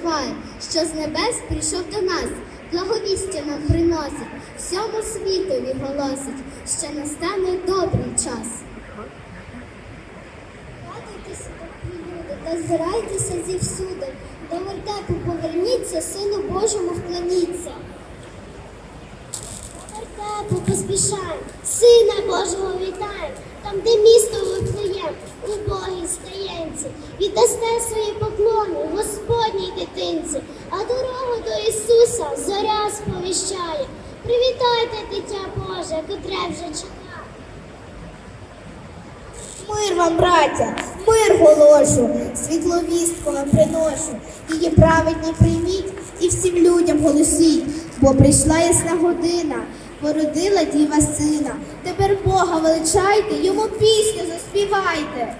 Спочиває, що з небес прийшов до нас, благовістя нам приносить, всьому світові голосить, що настане добрий час. Радуйтеся, люди, та збирайтеся зівсюди, до вертепу поверніться, сину Божому вклоніться. Вертепу поспішаємо, сина Божого вітаємо, там, де місто Вифлеєм, убогій стаєнці, віддасте свої поклони Господній дитинці, а дорогу до Ісуса зоря сповіщає. Привітайте, дитя Боже, котре вже чекає. Мир вам, браття, мир голошу, світловістку вам приношу. Її праведні прийміть і всім людям голосіть, бо прийшла ясна година, породила діва сина. Тепер Бога величайте, йому пісню заспівайте.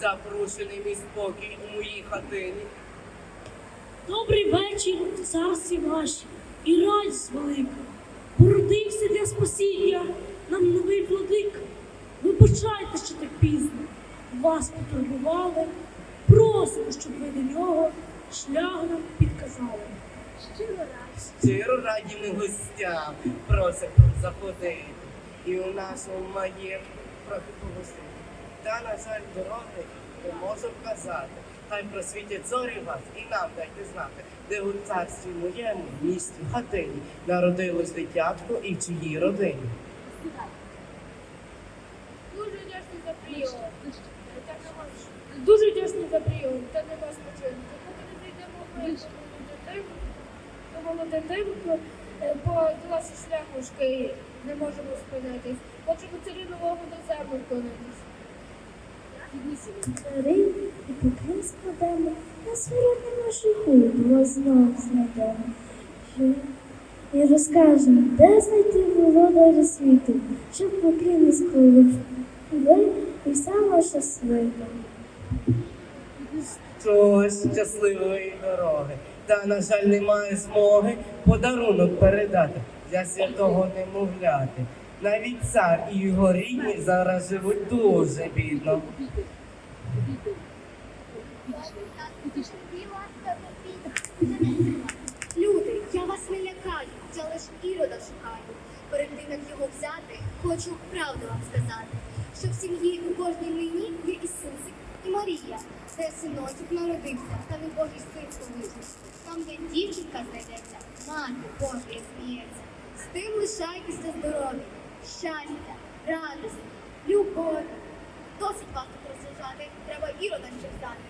Запрошений мій спокій у моїй хатині. Добрий вечір, царстві ваші, і радість велика. Породився для спасіння нам новий владик. Вибачайте, що так пізно. Вас потурбували. Просимо, щоб ви до нього шлях нам підказали. Щиро радість. Щиро раді ми гостям, просимо заходити. І у нашому маєтку трохи погостити. Та, на жаль, дороги не можу вказати. Хай просвітять зорі вас і нам дайте знати, де у царстві моєму, в місті хатині, народилось дитятко і в чиїй родині. Дуже вдячний за прийом. Дуже вдячний за прийом, та нема спочинку. Поки не зайдемо до молодятинку, по класі шляхушки не можемо спинитись. Хочемо царі нового до землі вклонитись. Старий і поки складемо, на сьогодні наші губи знов знайдемо. І розкажемо, де знайти володаря світу, щоб поки не сколив. Ви і ваша свита. Щось щасливої дороги. Та, на жаль, немає змоги подарунок передати для святого немовляти. Навіть цар і його рідні зараз живуть дуже бідно. Люди, я вас не лякаю, я лиш ірода шукаю. Перед тим, як його взяти, хочу правду вам сказати, що в сім'ї у кожній мені є Ісусик і Марія, де синочок народився, та не Божий син колишній. Там, де дівчинка знайдеться, мати Божа сміється. З тим лишайтеся здорові, щастя, радості, любов. Досить вас тут розважати, треба і ще взяти.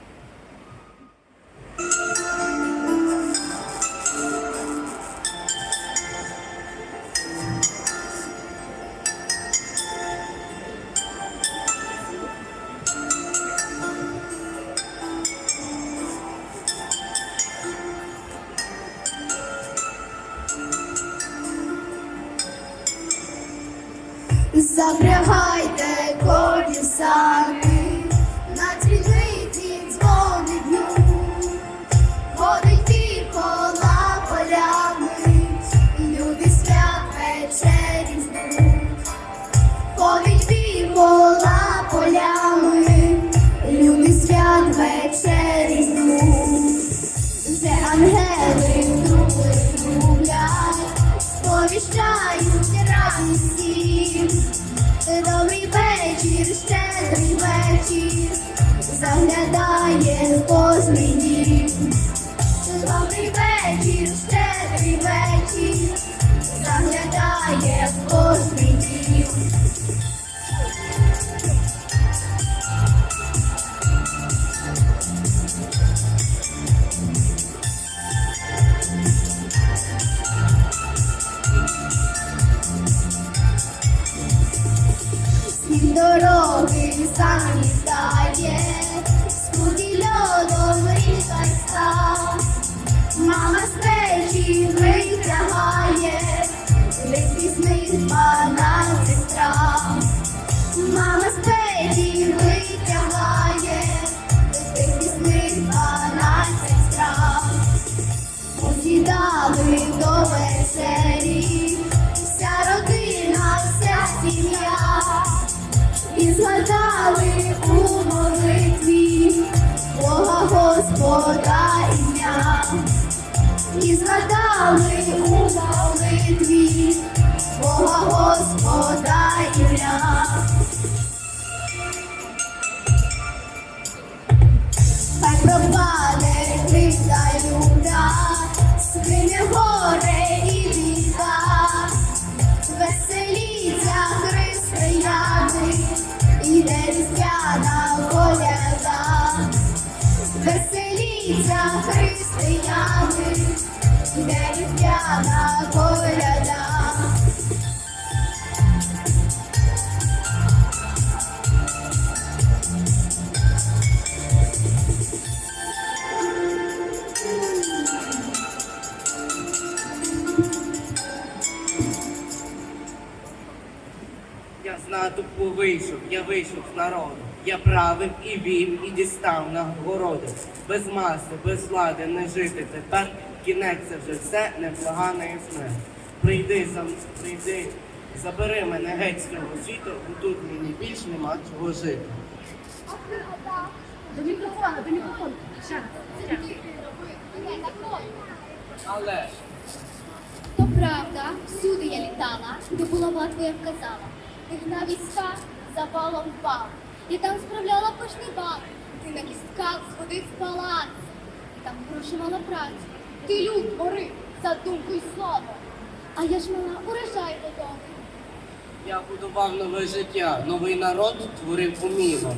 Вечері жду, де ангели труби трублять. Добрий вечір, щедрий вечір, заглядає кожний дім. Добрий вечір, щедрий вечір, заглядає кожний дім. Дороги замітає, скуті льодом ріка став. Мама з печі витягає, лист пісних дванадцять трав. Мама з печі витягає, лист пісних дванадцять трав. Посідали до вечері, Господа дня, і згадали у молитві Бога Господа ім'я. Веселіться християни, іде різдвяна коляда. Я з натовпу вийшов, я вийшов з народу. Я правив і вів, і дістав нагороду. Без маси, без влади не жити тепер. Кінець це вже все, невблагана і смерть. Прийди за м- прийди, забери мене геть з цього світу, бо тут мені більш нема чого жити. До мікрофона, до мікрофона. Ще раз. Але ж То правда, всюди я літала, де булава твоя вказала. Ти гнав війська, запалом впав. Я там справляла пишний бал. Ти на кістках сходив в палац. І там гроші мала працю. Ти люд борив за думку й слово. А я ж мала урожай додому. я будував нове життя, новий народ творив уміло.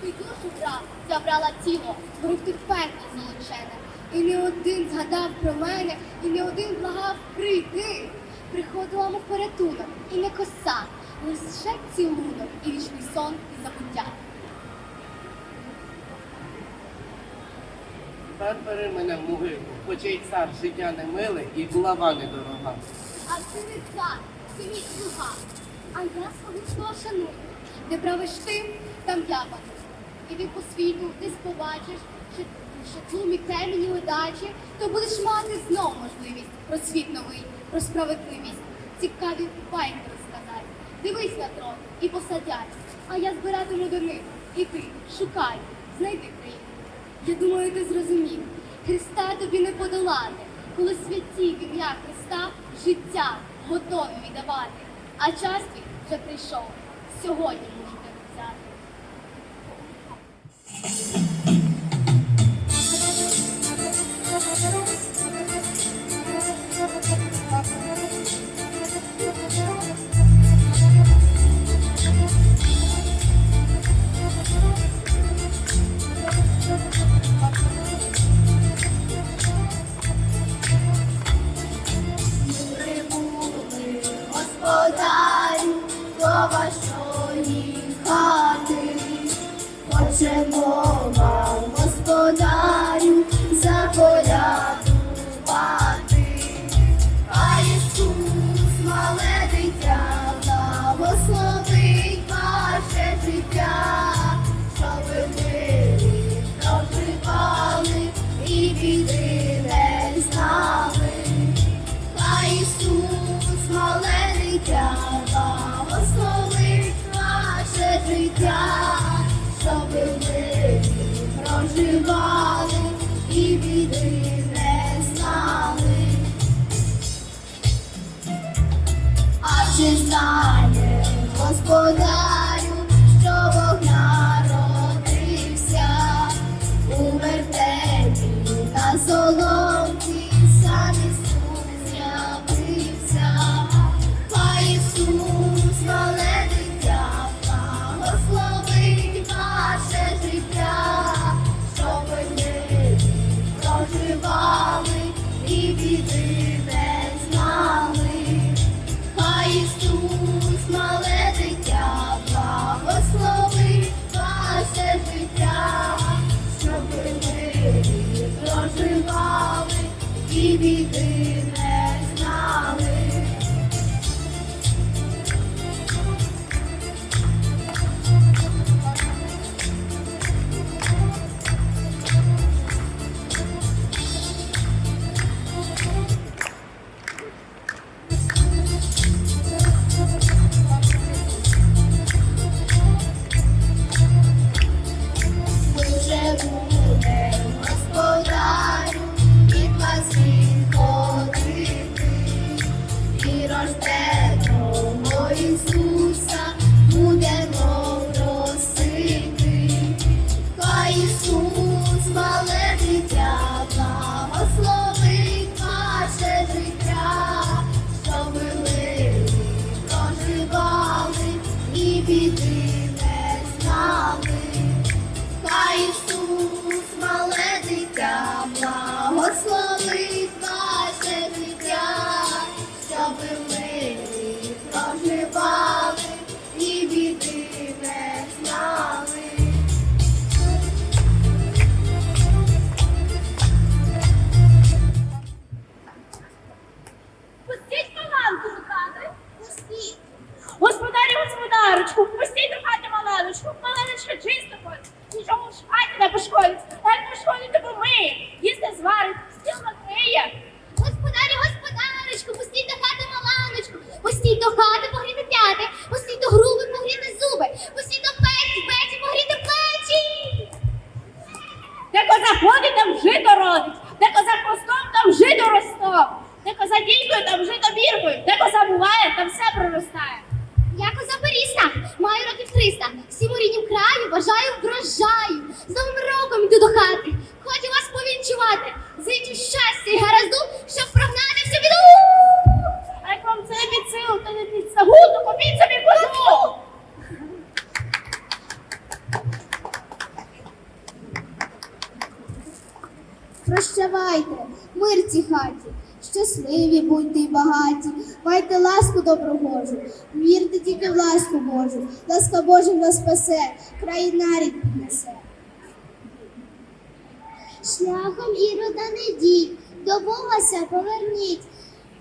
Ти душу брав, забрала тіло, горив ти пекло золочене. І не один згадав про мене, і не один благав прийди. Приходила мов порятунок, і не коса, лише цілунок, і вічний сон і забуття. Тепер бери мене в могилу, й цар життя не миле і булава недорога. А ти не цар, ти мій слуга. А я свого слова шаную. Де правиш ти, там я пану. Іди по світу, десь побачиш, що, що тлумі темені ледачі, то будеш мати знов можливість про світ новий, про справедливість. Цікаві байки. Дивись на трон і посадять. А я збиратиму до них. І ти шукай, знайди країну. Я думаю, ти зрозумів. Христа тобі не подолати, коли святі в ім'я Христа життя готові віддавати. А час твій вже прийшов. Сьогодні можете взяти. Життя, щоб ми проживали і біди не знали. А чи знає господарю, і біди пошкодить. Як пошкодить, то помиє. Їсти зварить, стіл накриє. Господарі, господарочку, пустіть до хати маланочку, пустіть до хати погріти п'яти, пустіть до груби погріти зуби, пустіть до печі, печі погріти плечі. Де коза ходить, там жито родить. Де коза хвостом, там жито ростом. Де коза дійкою, там жито біркою. Де коза буває, там все проростає. Я коза Боріста, маю років 300, всім у ріднім краю бажаю врожаю. З новим роком йду до хати, хочу вас повінчувати, зичу щастя і гаразду, щоб прогнати всю біду. А як вам це не під силу, то не під сагу, то купіть собі козу. Прощавайте, мир цій хаті, щасливі будьте й багаті, майте ласку доброгожу, вірте тільки в ласку Божу, ласка Божа вас спасе, край нарід піднесе. Шляхом ірода не йдіть, до Бога ся поверніть,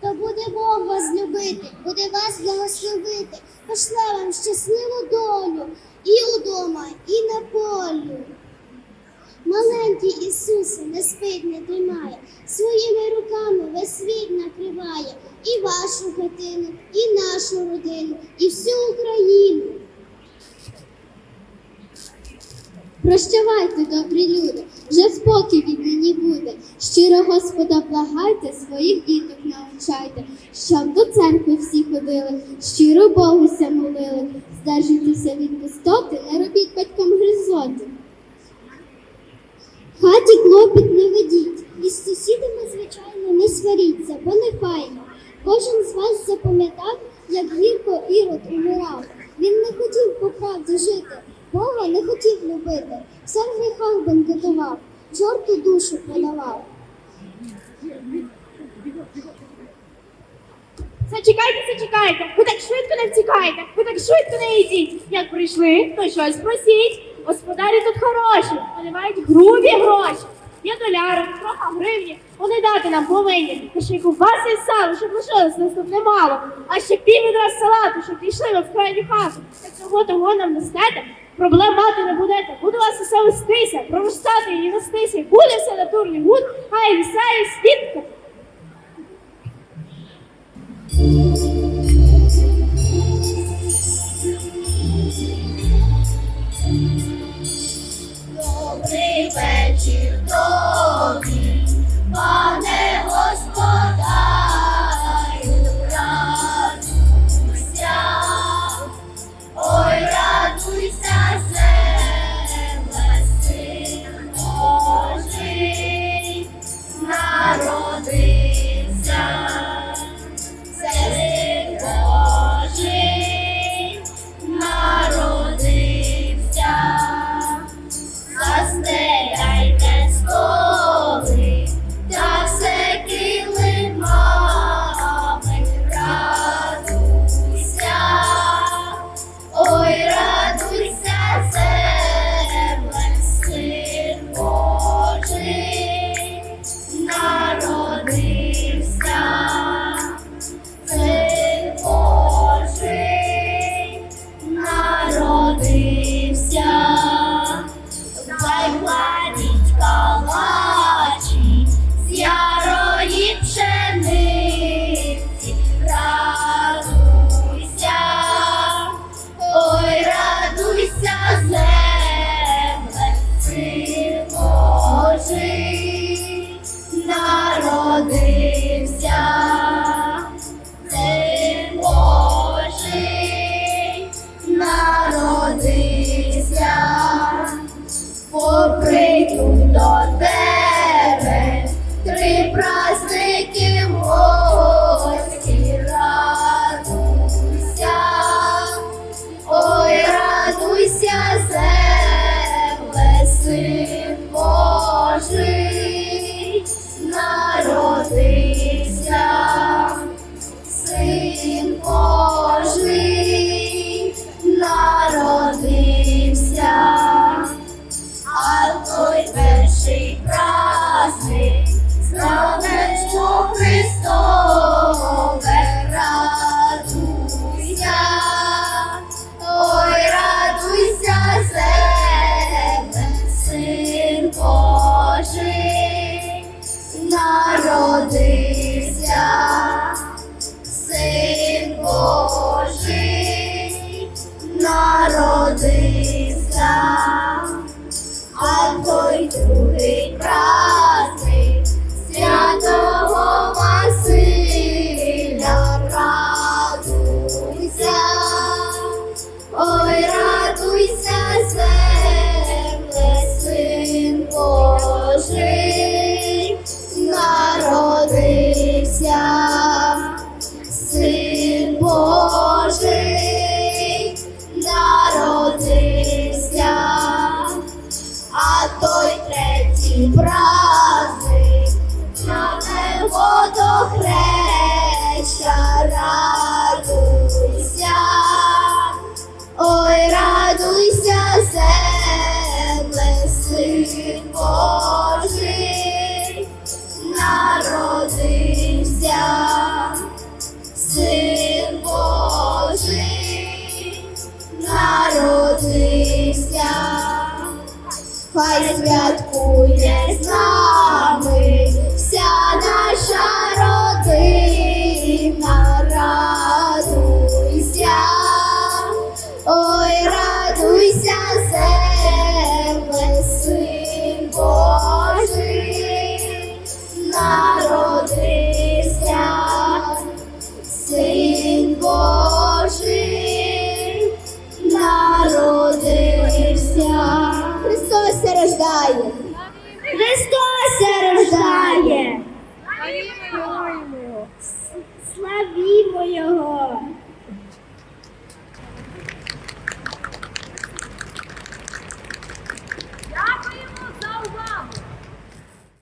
то буде Бог вас любити, буде вас благословити, пошле вам щасливу долю і удома, і на полю. Маленький Ісусе не спить, не тримає, своїми руками весь світ накриває і вашу хатину, і нашу родину, і всю Україну. Прощавайте, добрі люди, вже спокій від нині буде. Щиро Господа благайте, своїх діток навчайте, щоб до церкви всі ходили, щиро Богуся молили, здержуйтеся від пустоти, не робіть батькам гризоти. Хаті клопіт не ведіть, із сусідами, звичайно, не сваріться, бо не файно. Кожен з вас запам'ятав, як гірко ірод умирав. Він не хотів по правді жити, Бога не хотів любити, все в гріхах бенкетував, чорту душу продавав. Зачекайте, зачекайте. Ви так швидко не втікайте, ви так швидко не йдіть. Як прийшли, то щось просіть. Господарі тут хороші, вони мають грубі гроші. Є доляри, трохи гривні, вони дати нам повинні. Та ще й ковбаси і сало, щоб лишилось нас тут немало. А ще пів відра салату, щоб пішли ви в крайню хату. Як цього того нам нестете, проблем мати не будете. Буде вас усе вестися, проростати і нестися. Буде все на турні гуд, хай вісяє світка. Добрий вечір добрий, хай святкує з